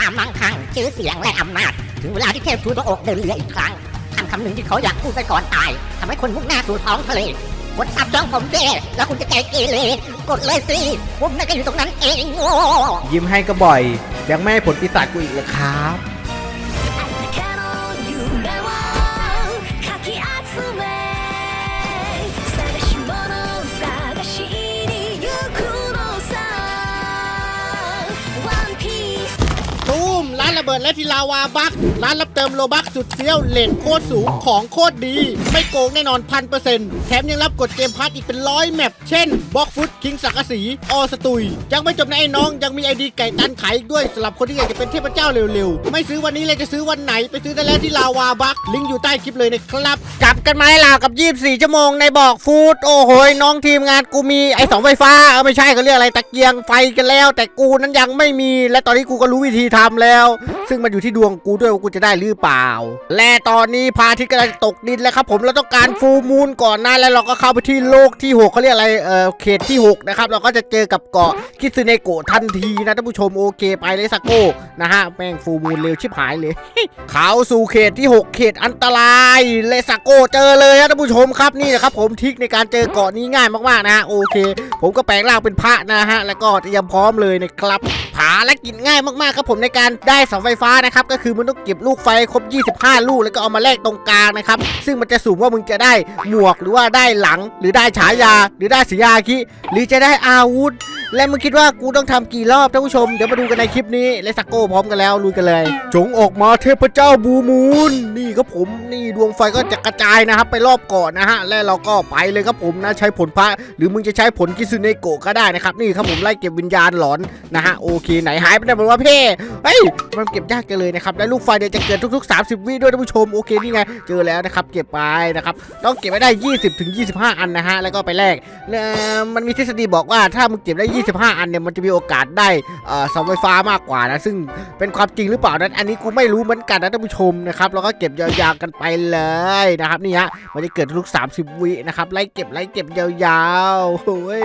ความมั่งคั่งชื่อเสียงและอำนาจ ถึงเวลาที่เทพทูตพระอกเดินเรืออีกครั้งคำคำหนึ่งที่เขาอยากพูดไปก่อนตายทำให้คนมุ่งหน้าสู่ท้องทะเลกดซับจ้องผมเจแล้วคุณจะใจเกเรกดเลยสิผมน่าจะอยู่ตรงนั้นเองโง่ยิ้มให้ก็บ่อย ยังไม่ให้ผลปีศาจกูอีกเลยครับ ร้านระเบิดและ ที่ลาวาบักร้านรับเติมโลบักสุดเฟี้ยวเลทโคตรสูงของโคตรดี ไม่โกงแน่นอนพันเปอร์เซ็นต์แถมยังรับกดเกมพัทอีกเป็นร้อยแมปเช่นบล็อกฟุตคิงสักสีออสตุย ยังไม่จบนะไอ้น้องยังมีไอดีไก่ตันขายอีกด้วยสำหรับคนที่อยากจะเป็นเทพเจ้าเร็วๆ ไม่ซื้อวันนี้เลยจะซื้อวันไหนไปซื้อได้แล้วที่ลาวาบักลิงก์อยู่ใต้คลิปเลยนะครับจับกันมาให้ลาวกับ 24 ชั่วโมงในบอกฟูดโอ้โหยน้องทีมงานกูมีไอเสองไฟฟ้าเออไม่ใช่เขาเรียกอะไรตะเกียงไฟกันแล้ว แต่กูนั้นยังไม่มีและตอนนี้กูก็รู้วิธีทำแล้ว ซึ่งมันอยู่ที่ดวงกูด้วยว่ากูจะได้หรือเปล่า และตอนนี้พระอาทิตย์กำลังตกดินแล้วครับผมเราต้องการฟูมูลก่อนนะแล้วเราก็เข้าไปที่โลกที่หกเขาเรียกอะไรเออเขตที่หกนะครับเราก็จะเจอกับเกาะคิซึเนโกะทันทีนะท่านผู้ชมโอเคไปเลยสักโก้นะฮะแม่งฟูมูลเร็วชิบหายเลยเขาสู่เขตที่ 6 เขตอันตรายเลสาโกเจอเลยนะท่านผู้ชมครับนี่นะครับผมทิกในการเจอเกาะนี้ง่ายมากๆนะฮะโอเค ผมก็แปลงร่างเป็นพระนะฮะแล้วก็เตรียมพร้อมเลยนะครับผาและกินง่ายมากๆครับผมในการได้เสาไฟฟ้านะครับก็คือมึงต้องเก็บลูกไฟครบ 25 ลูกแล้วก็เอามาแลกตรงกลางนะครับ ซึ่งมันจะสุ่มว่ามึงจะได้หมวกหรือว่าได้หลังหรือได้ฉายาหรือได้สียาคิหรือจะได้อาวุธ และมึงคิดว่ากูต้องทำกี่รอบท่านผู้ชม เดี๋ยวมาดูกันในคลิปนี้เลสโก้พร้อมกันแล้วลุยกันเลย จงออกมาเทพเจ้าบูมูนนี่ครับผมนี่ดวงไฟก็จะกระจายนะครับ ไปรอบเกาะนะฮะ และเราก็ไปเลยครับผมนะใช้ผลพระหรือมึงจะใช้ผลกิซึเนโกะก็ได้นะครับ นี่ครับผมไล่เก็บวิญญาณหลอนนะฮะโอเคไหนหายไปไหนหมดวะเพ่เฮ้ยมันเก็บยากกันเลยนะครับและลูกไฟเดี๋ยวจะเกิดทุก ๆ 30 วิด้วยท่านผู้ชมโอเคนี่ไงเจอแล้วนะครับเก็บไปนะครับต้องเก็บไว้ได้ 20ถึง25 อันนะฮะแล้วก็ไปแลกเอ่อมันมีทฤษฎีบอกว่าถ้ามึงเก็บได้25 อันเนี่ยมันจะมีโอกาสได้เสาไฟฟ้ามากกว่านะ ซึ่งเป็นความจริงหรือเปล่านั้น อันนี้กูไม่รู้เหมือนกันนะท่านผู้ชมนะครับเราก็เก็บยาวๆกันไปเลยนะครับนี่ฮะมันจะเกิดทุก 30 วินะครับไล่เก็บไล่เก็บยาวๆโอ้ย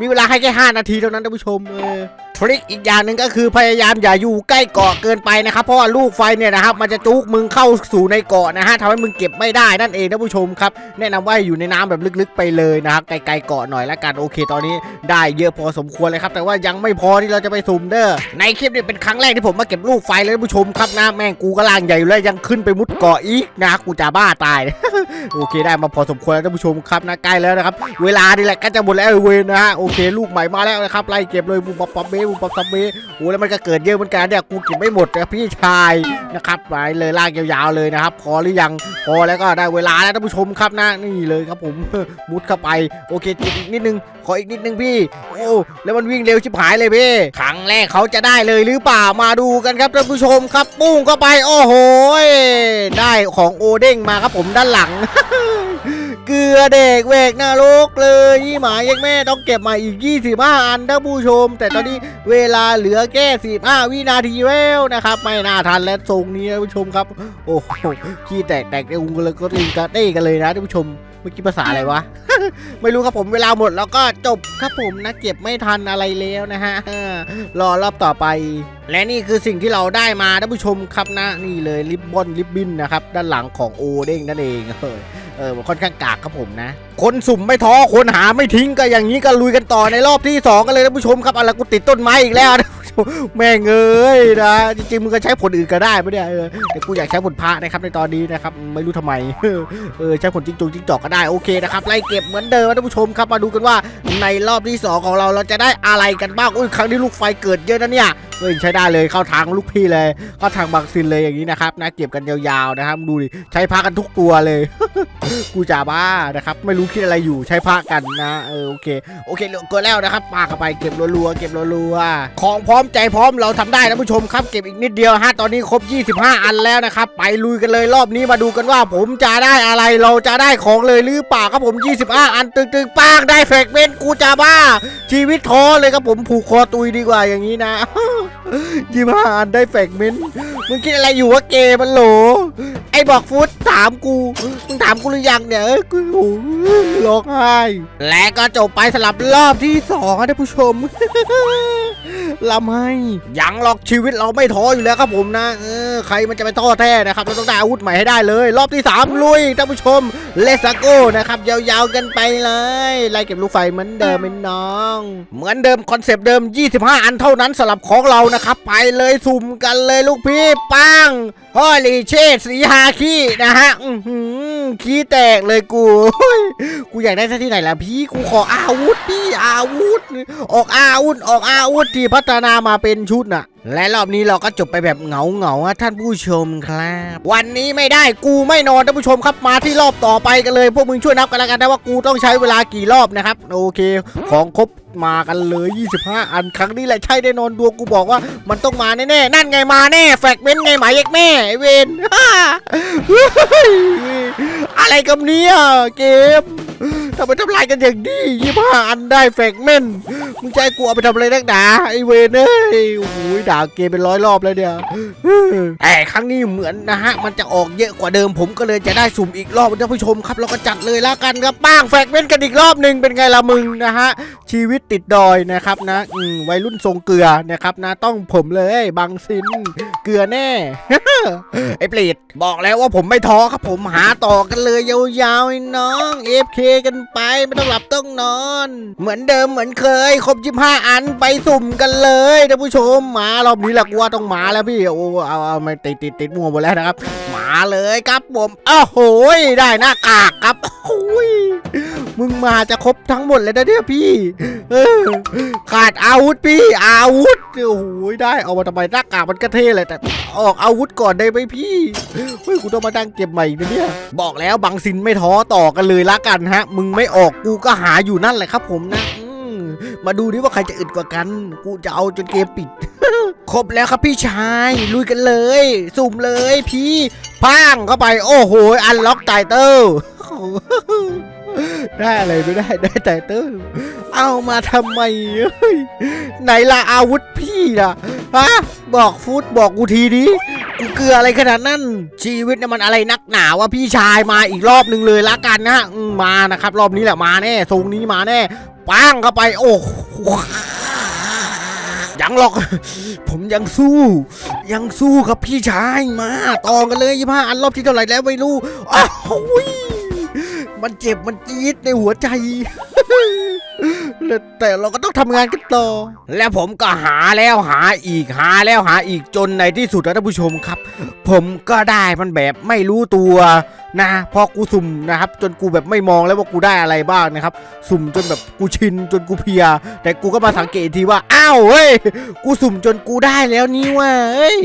มีเวลาให้แค่5นาทีเท่านั้นท่านผู้ชมเออ ทริคอีกอย่างหนึ่งก็คือพยายามอย่าอยู่ใกล้เกาะเกินไปนะครับ เพราะว่าลูกไฟเนี่ยนะครับมันจะจุกมึงเข้าสู่ในเกาะนะฮะทำให้มึงเก็บไม่ได้นั่นเองท่านผู้ชมครับ แนะนำว่าอยู่ในน้ำแบบลึกๆไปเลยนะครับไกลๆเกาะหน่อยละกันโอเค ตอนนี้ได้เยอะพอสมควรเลยครับ แต่ว่ายังไม่พอที่เราจะไปสุ่มเด้อในคลิปนี้เป็นครั้งแรกที่ผมมาเก็บลูกไฟเลยผู้ชมครับนะแม่งกูก็ล่างใหญ่อยู่แล้วยังขึ้นไปมุดเกาะอีกนะกูจะบ้าตายโอเคได้มาพอสมควรแล้วท่านผู้ชมครับนะใกล้แล้วนะครับ เวลานี่แหละก็จะหมดแล้วเวนนะฮะโอเค ลูกใหม่มาแล้วนะครับไล่เก็บเลยบุบปับปับเบบุบปับปับเบ้โอ้แล้วมันก็เกิดเยอะเหมือนกันเนี่ยกูเก็บไม่หมดนะพี่ชายนะครับไปเลยลากยาวๆเลยนะครับพอหรือยังพอแล้วก็ได้เวลาแล้วท่านผู้ชมครับนะนี่เลยครับผมมุดเข้าไปโอเคจิบอีกนิดนึงขออีกนิดนึงพี่โอ้แล้วมันวิ่งเร็วชิบหายเลยพี่ครั้งแรกเขาจะได้เลยหรือเปล่ามาดูกันครับท่านผู้ชมครับปุ้งเข้าไปโอ้โหยได้ของโอเด้งมาครับผมด้านหลัง เกลือเด็กเวกนรกเลยยี่หมายังแม่ต้องเก็บมาอีก 25 อันท่านผู้ชม แต่ตอนนี้เวลาเหลือแค่15 วินาทีแล้วนะครับ ไม่น่าทันแล้วทรงนี้ท่านผู้ชมครับ โอ้โหขี้แตกแตกเต้งกันเลยก็ตีกระเต้กันเลยนะท่านผู้ชมเมื่อกี้ภาษาอะไรวะ ไม่รู้ครับผมเวลาหมดแล้วก็จบครับผมนะเก็บไม่ทันอะไรแล้วนะฮะรอรอบต่อไป และนี่คือสิ่งที่เราได้มาท่านผู้ชมครับนะนี่เลยริบบอนริบบินนะครับ ด้านหลังของโอเด้งนั่นเองเเออค่อนข้างกากครับผมนะ คนสุ่มไม่ท้อคนหาไม่ทิ้งก็อย่างนี้ก็ลุยกันต่อในรอบที่สองกันเลยท่านผู้ชมครับอะไรกูติดต้นไม้อีกแล้วนผู้ชมแม่งเอ้ยนะจริงๆมึงก็ใช้ผลอื่นก็ได้ไม่ได้เออแต่กูอยากใช้ผลพระนะครับในตอนนี้นะครับไม่รู้ทำไมเออใช้ผลจิ้งจงจิ้งจอกก็ได้โอเคนะครับไล่เก็บเหมือนเดิมนะท่านผู้ชมครับมาดูกันว่าในรอบที่สองของเราเราจะได้อะไรกันบ้างอุ้ยครั้งนี้ลูกไฟเกิดเยอะนะเนี่ย เฮ้ยใช้ได้เลยเข้าทางลูกพี่เลยเข้าทางบางซินเลยอย่างนี้นะครับนะเก็บกันยาวๆนะครับดูดิใช้พากันทุกตัวเลย กูจะบ้านะครับไม่รู้คิดอะไรอยู่ใช้พากันนะเออโอเคโอเคเหลือเกินแล้วนะครับปาเข้าไปเก็บรัวๆเก็บรัวๆของพร้อมใจพร้อมเราทำได้นะผู้ชมครับเก็บอีกนิดเดียวฮะตอนนี้ครบ 25 อันแล้วนะครับไปลุยกันเลยรอบนี้มาดูกันว่าผมจะได้อะไรเราจะได้ของเลยหรือเปล่าครับผม 25 อันตึงๆปากได้เฟกเมนกูจะบ้า ชีวิตท้อเลยครับผมผูกคอตุยดีกว่าอย่างนี้นะยี่ห้าอันได้แฟกเมนต์มึงคิดอะไรอยู่วะเกมมันโหล ไอ้บอกฟุตถามกู มึงถามกูหรือยังเนี่ยเอ้ยกูโอ้ร้องไห้และก็จบไปสลับรอบที่สองนะท่านผู้ชมลำให้ยังหรอกชีวิตเราไม่ท้ออยู่แล้วครับผมนะเออใครมันจะไปท้อแท้นะครับ เราต้องได้อาวุธใหม่ให้ได้เลย รอบที่สามลุยท่านผู้ชมเลสโก้นะครับ ยาวๆกันไปเลยไล่เก็บลูกไฟเหมือนเดิมเป็นน้อง เหมือนเดิมคอนเซปต์เดิม 25 อันเท่านั้นสำหรับของเราานะครับ ไปเลยสุ่มกันเลยลูกพี่ปังฮอลีเชษสีฮาคีนะฮะอือหือขี้แตกเลยกู กูอยากได้ที่ไหนล่ะพี่ กูขออาวุธพี่อาวุธ ออกอาวุธออกอาวุธที่พัฒนามาเป็นชุดน่ะ และรอบนี้เราก็จบไปแบบเหงาเหงาท่านผู้ชมครับ วันนี้ไม่ได้กูไม่นอนท่านผู้ชมครับมาที่รอบต่อไปกันเลย พวกมึงช่วยนับกันแล้วกันนะว่ากูต้องใช้เวลากี่รอบนะครับ โอเค ของครบ มากันเลย 25 อันครั้งนี้แหละใช่แน่นอนดวงกูบอกว่า มันต้องมาแน่ๆนั่นไงมาแน่ แฟกเมนไงหมายเอกแม่เวนอะไรกับเนี้ยเกม ทำไมทำลายกันอย่างนี้ยี่ห้าอันได้แฟกเมนมึงจะให้กูเอาไปทำอะไรนักหนาไอเวนเอ้ยโอ้โหด่าเกมเป็นร้อยรอบแล้วเนี่ยแต่ครั้งนี้เหมือนนะฮะ มันจะออกเยอะกว่าเดิมผมก็เลยจะได้สุ่มอีกรอบท่านผู้ชมครับ เราก็จัดเลยแล้วกันครับป้างแฟกเมนกันอีกรอบหนึ่งเป็นไงละมึงนะฮะ ชีวิตติดดอยนะครับนะอืมวัยรุ่นทรงเกลือนะครับนะต้องผมเลยบางซินเกลือแน่ไอ้เปรตบอกแล้วว่าผมไม่ท้อครับผมหาต่อกันเลยยาวๆน้องเอฟเคกันไป ไม่ต้องหลับต้องนอน เหมือนเดิมเหมือนเคย ครบ25อันไปสุ่มกันเลยท่านผู้ชมมารอบนี้แหละกว่าต้องมาแล้วพี่โอ้เอาเอาไม่ติดติดติดมัวหมดแล้วนะครับมาาเลยครับผมอ้าวโหยได้หน้ากากครับโอ้ยมึงมาจะครบทั้งหมดเลยนะเนี่ยพี่ เออ ขาดอาวุธพี่ อาวุธโอ้โหได้เอามาทำไมหน้ากากมันก็เท่เลยแต่ ออกอาวุธก่อนได้ไหมพี่เฮ้ยกูต้องมาดังเก็บใหม่อีกนะเนี่ย บอกแล้วบางสินไม่ท้อต่อกันเลยละกันฮะ มึงไม่ออกกูก็หาอยู่นั่นแหละครับผมนะมมาดูดิว่าใครจะอึดกว่ากัน กูจะเอาจนเกมปิด ครบแล้วครับพี่ชายลุยกันเลย สุ่มเลยพี่พังเข้าไป โอ้โห อันล็อกไตเติลได้อะไรไม่ได้ได้ไตเติลเอามาทำไมเอ้ยไหนล่ะอาวุธพี่ล่ะฮะบอกฟุตบอกกูทีดิกูเกลืออะไรขนาดนั้น ชีวิตเนี่ยมันอะไรนักหนาวะพี่ชายมาอีกรอบหนึ่งเลยละกันนะมานะครับ รอบนี้แหละมาแน่ทรงนี้มาแน่ปังเข้าไป โอ้ ยังหรอก ผมยังสู้ ยังสู้ครับพี่ชายมา ต่อกันเลยยี่ห้าอันรอบที่เท่าไหร่แล้วไม่รู้อ้าวมันเจ็บมันจี๊ดในหัวใจ แต่เราก็ต้องทำงานกันต่อ และผมก็หาแล้วหาอีกหาแล้วหาอีกจนในที่สุดนะท่านผู้ชมครับ ผมก็ได้มันแบบไม่รู้ตัวนะพอกูสุ่มนะครับ จนกูแบบไม่มองแล้วว่ากูได้อะไรบ้างนะครับ สุ่มจนแบบกูชินจนกูเพลีย แต่กูก็มาสังเกตอีกทีว่าอ้าวเฮ้ยกูสุ่มจนกูได้แล้วนี่ว่าเอ้ย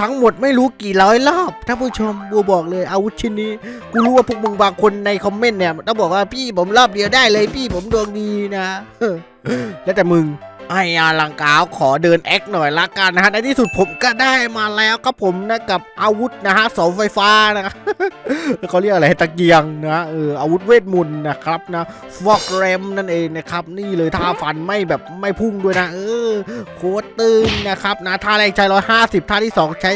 ทั้งหมดไม่รู้กี่ร้อยรอบท่านผู้ชมบัวบอกเลยอาวุธชิ้นนี้ กูรู้ว่าพวกมึงบางคนในคอมเมนต์เนี่ยต้องบอกว่าพี่ผมรอบเดียวได้เลยพี่ผมดวงดีนะแล้วแต่มึง ไอ้อาลังกาวขอเดินแอคหน่อยละกันนะฮะในที่สุดผมก็ได้มาแล้วครับผมนะกับอาวุธนะฮะเสาไฟฟ้านะครับเขาเรียกอะไรตะเกียงนะเอออาวุธเวทมนต์นะครับนะฟอกแรมนั่นเองนะครับนี่เลยท่าฟันไม่แบบไม่พุ่งด้วยนะ เออโคตรตึงนะครับนะท่าแรกใช้150ท่าที่สองใช้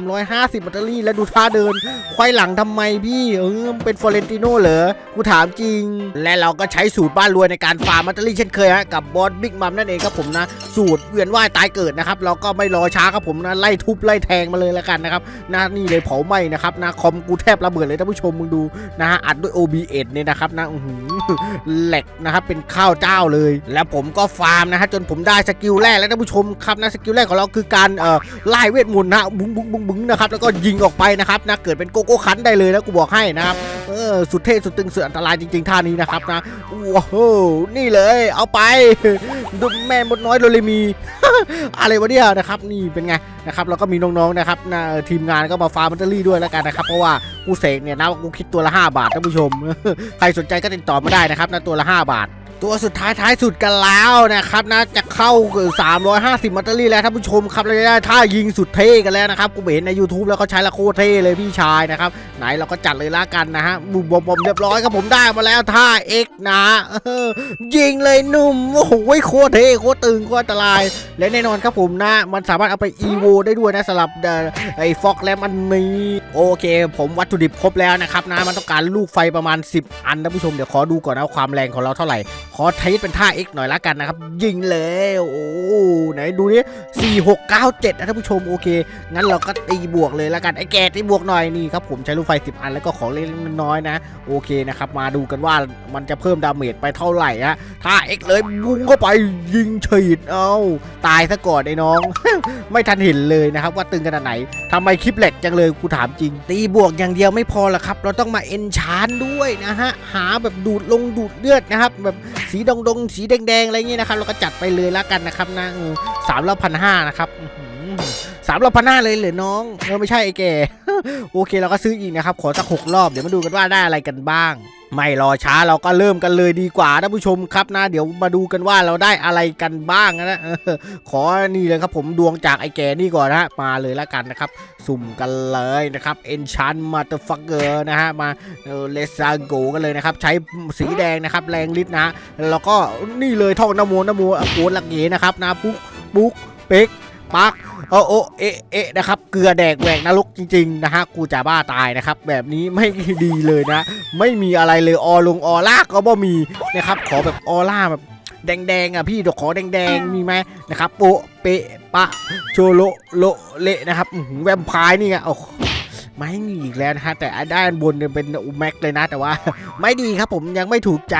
350แบตเตอรี่แล้วดูท่าเดินควายหลังทำไมพี่เออเป็นฟอเรนติโน่เหรอกูถามจริง และเราก็ใช้สูตรบ้านรวยในการฟาร์มแบตเตอรี่เช่นเคยฮะกับบอสบิ๊กมัมนั่นเองครับผมนะสูตรเวียนว่ายตายเกิดนะครับเราก็ไม่รอช้าครับผมนะไล่ทุบไล่แทงมาเลยแล้วกันนะครับนะนี่เลยเผาไหม้นะครับนะคอมกูแทบระเบิดเลยท่านผู้ชมมึงดูนะฮะอัดด้วย OBS เนี่ยนะครับนะอื้อหือแหลกนะครับเป็นข้าวเจ้าเลย แล้วผมก็ฟาร์มนะฮะจนผมได้สกิลแรกแล้วท่านผู้ชมครับนะสกิลแรกของเราคือการเอ่อไล่เวทมนต์นะบุ้งบุ้งบุ้งบุ้งนะครับแล้วก็ยิงออกไปนะครับนะเกิดเป็นโกโก้คันได้เลยนะกูบอกให้นะครับเออสุดเท่สุดตึงสุดอันตรายจริงๆท่านี้นะครับนะว้าวนี่เลย เอาไปดูแม่มดน้อยโดเรมี อะไรวะเนี่ยนะครับนี่เป็นไงนะครับแล้วก็มีน้องๆนะครับนะทีมงานก็มาฟาร์มแบตเตอรี่ด้วยแล้วกันนะครับเพราะว่ากูเสกเนี่ยนะกูคิดตัวละ 5 บาทท่านผู้ชม ใครสนใจก็ติดต่อมาได้นะครับนะตัวละ 5 บาท ตัวสุดท้ายท้ายสุดกันแล้วนะครับนะจ เข้า 350 มัตเตอรี่แล้วท่านผู้ชมครับเราได้ท่ายิงสุดเท่กันแล้วนะครับกูเห็นใน YouTube แล้วเขาใช้ละโคเท่เลยพี่ชายนะครับไหนเราก็จัดเลยละกันนะฮะบุบบอมเรียบร้อยครับผมได้มาแล้วท่า X นะยิงเลยหนุ่มโอ้โหโคเท่โคตรตึงโคตรอันตราย และแน่นอนครับผมนะมันสามารถเอาไป EVO ได้ด้วยนะสำหรับไอ้ฟอกแลมอันนี้โอเค ผมวัตถุดิบครบแล้วนะครับนะมันต้องการลูกไฟประมาณ 10 อันท่านผู้ชมเดี๋ยวขอดูก่อนนะความแรงของเราเท่าไหร่ขอเทสเป็นท่า X หน่อยละกันนะครับยิงเลยโอ้ไหนดูนี่สี่หกเก้าเจ็ดนะท่านผู้ชมโอเค งั้นเราก็ตีบวกเลยละกันไอ้แกตีบวกหน่อยนี่ครับผมใช้ลูกไฟ10อันแล้วก็ของเล็กๆน้อยๆนะ โอเคนะครับมาดูกันว่ามันจะเพิ่มดาเมจไปเท่าไหร่ฮะถ้า X เลยบุ้งเข้าไปยิงฉีดเอาตายซะก่อนไอ้น้อง ไม่ทันเห็นเลยนะครับว่าตึงขนาดไหนทำไมคลิปแหลกจังเลยกูถามจริง ตีบวกอย่างเดียวไม่พอละครับ เราต้องมาเอนชานด้วยนะฮะหาแบบดูดลงดูดเลือดนะครับแบบสีดงดงๆสีแดงๆอะไรเงี้ยนะครับเราก็จัดไปเลยละกันนะครับนะอืมสามร้อยพันห้านะครับสามร้อยพันห้าเลยเหรอน้องเออไม่ใช่ไอ้แกโอเคเราก็ซื้ออีกนะครับ ขอสักหกรอบเดี๋ยวมาดูกันว่าได้อะไรกันบ้าง ไม่รอช้าเราก็เริ่มกันเลยดีกว่าท่านผู้ชมครับนะ เดี๋ยวมาดูกันว่าเราได้อะไรกันบ้างนะเออขอนี่เลยครับผมดวงจากไอ้แกนี่ก่อนนะฮะมาเลยละกันนะครับ สุ่มกันเลยนะครับ Enchant Motherfucker นะฮะมาเออเลซาโกกันเลยนะครับ ใช้สีแดงนะครับ แรงฤทธิ์นะแล้วก็นี่เลยท่องนโมนโมอโกนลักเยนะครับนะปุ๊กปุ๊กเป๊ก ปักโอโอเอะเอะนะครับ เกลือแดกแหวกนรกจริงๆนะฮะ กูจะบ้าตายนะครับ แบบนี้ไม่ดีเลยนะ ไม่มีอะไรเลยออลงออล่าก็บ่มีนะครับ ขอแบบออล่าแบบแดงๆอะพี่เดี๋ยวขอแดงๆ มีไหมนะครับโปะเปะปะโชโลโลเละนะครับแวมไพร์นี่ไงโอ้ ไม่มีอีกแล้วนะฮะแต่ด้านบนเนี่ยเป็นอุแม็กเลยนะแต่ว่า ไม่ดีครับผมยังไม่ถูกใจ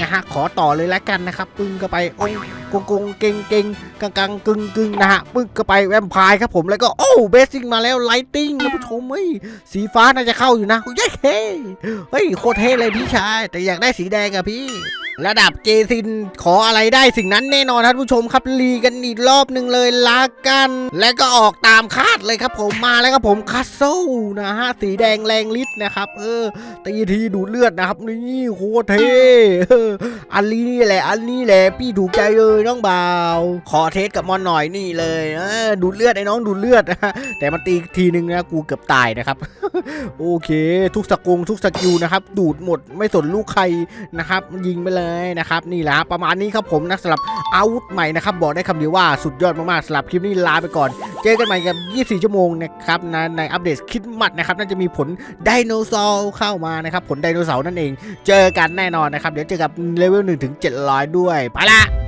นะฮะขอต่อเลยละกันนะครับ ปึ้งก็ไปโอ้กงกงเก่งเก่งกังกังกึ่งกึ่งนะฮะปึ้งก็ไปแวมไพร์ครับผมแล้วก็โอ้เบสซิ่งมาแล้วไลติ้งนะผู้ชมเฮ้ยสีฟ้าน่าจะเข้าอยู่นะเย้เฮ้เฮ้ยโคตรเท่เลยพี่ชายแต่อยากได้สีแดงอะพี่ ระดับเจซินขออะไรได้สิ่งนั้นแน่นอนท่านผู้ชมครับรีกันอีกรอบหนึ่งเลยลากัน และก็ออกตามคาดเลยครับผมมาแล้วครับผมคัสโซนะฮะสีแดงแรงฤทธิ์นะครับ เออตีทีดูดเลือดนะครับนี่โคตรเทอันนี้แหละ อันนี้แหละพี่ถูกใจเลยน้องบ่าวขอเทสกับมอนหน่อยนี่เลยเออดูดเลือดไอ้น้องดูดเลือดนะฮะแต่มันตีทีนึงนะกูเกือบตายนะครับ โอเค ทุกสกงทุกสกิลนะครับ ดูดหมดไม่สนลูกใครนะครับยิงไปเลยนะครับนี่แหละประมาณนี้ครับผมนะสำหรับอาวุธใหม่นะครับบอกได้คำเดียวว่าสุดยอดมากๆสำหรับคลิปนี้ลาไปก่อน เจอกันใหม่กับ 24 ชั่วโมงนะครับนะในอัปเดตคิดมัดนะครับน่าจะมีผลไดโนเสาร์เข้ามานะครับผลไดโนเสาร์นั่นเอง เจอกันแน่นอนนะครับเดี๋ยวเจอกับเลเวล1ถึง700 ด้วยไปละ